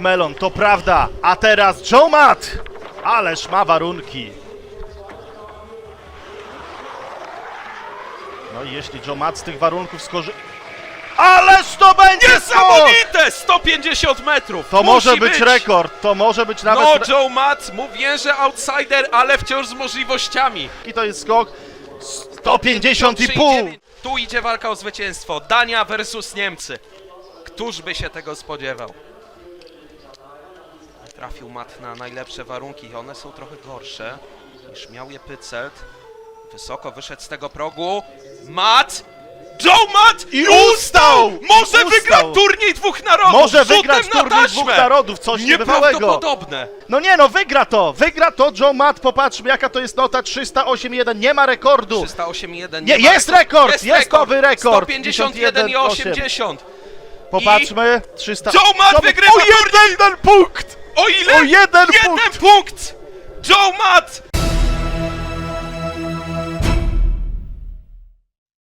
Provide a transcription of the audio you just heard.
melon, to prawda. A teraz Joe Matt! Ależ ma warunki. No i jeśli Joe Matt z tych warunków skorzy... Ależ to będzie skok! Niesamowite! 150 metrów! To Musi może być, rekord, to może być nawet... No, Joe Matt, mówię, że outsider, ale wciąż z możliwościami. I to jest skok 150 i pół. Tu idzie walka o zwycięstwo. Dania versus Niemcy. Któż by się tego spodziewał? Trafił Matt na najlepsze warunki. One są trochę gorsze niż miał je Pycelt. Wysoko wyszedł z tego progu. Matt! Joe Matt! I ustał! Może Ustał! wygrać turniej dwóch narodów! Może rzutem wygrać na turniej taśmę! dwóch narodów, coś niebywałego. Nieprawdopodobne! No nie no, wygra to, wygra to Joe Matt, popatrzmy jaka to jest nota 308.1, nie ma rekordu. 308,1. Nie, ma jest rekord, jest nowy rekord. 151 i 80. Popatrzmy, 300... Joe Matt Co- wygrywa O jeden punkt! O ile? O jeden Jeden punkt! punkt! Joe Matt